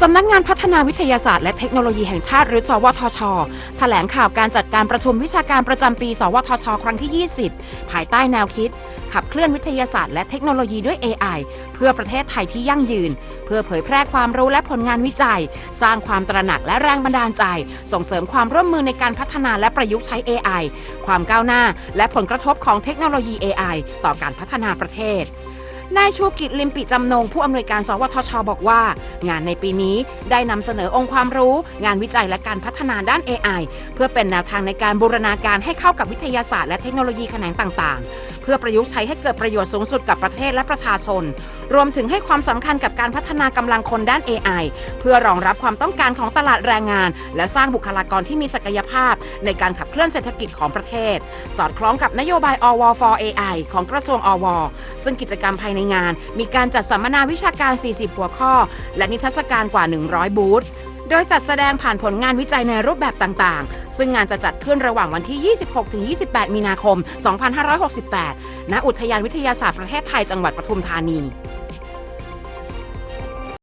สำนักงานพัฒนาวิทยาศาสตร์และเทคโนโลยีแห่งชาติหรือ สวทช แถลงข่าวการจัดการประชุมวิชาการประจำปี สวทช ครั้งที่ 20 ภายใต้แนวคิด ขับเคลื่อนวิทยาศาสตร์และเทคโนโลยีด้วย AI เพื่อประเทศไทยที่ยั่งยืน เพื่อเผยแพร่ความรู้และผลงานวิจัย สร้างความตระหนักและแรงบันดาลใจ ส่งเสริมความร่วมมือในการพัฒนาและประยุกต์ใช้ AI ความก้าวหน้า และผลกระทบของเทคโนโลยี AI ต่อการพัฒนาประเทศ นายชูกิจลิมปิจำนง ผู้อำนวยการสวทช บอกว่า งานในปีนี้ได้นำเสนอองค์ความรู้ งานวิจัยและการพัฒนาด้าน AI เพื่อเป็นแนวทางในการบูรณาการให้เข้ากับวิทยาศาสตร์และเทคโนโลยีแขนงต่างๆ เพื่อประยุกต์ใช้ให้เกิดประโยชน์สูงสุดกับประเทศและประชาชน รวมถึงให้ความสำคัญกับการพัฒนากำลังคนด้าน AI เพื่อรองรับความต้องการของตลาดแรงงาน และสร้างบุคลากรที่มีศักยภาพ ในการขับเคลื่อนเศรษฐกิจของประเทศ สอดคล้องกับนโยบายอว for AI ของกระทรวงอว ซึ่งกิจกรรมภายในงาน มีการจัดสัมมนาวิชาการ 40 หัวข้อ และนิทรรศการกว่า 100 บูธโดยจัดแสดงผ่านผลงานวิจัยในรูปแบบต่างๆ ซึ่งงานจะจัดขึ้นระหว่างวันที่ 26-28 มีนาคม 2568 ณ อุทยานวิทยาศาสตร์ประเทศไทยจังหวัดปทุมธานี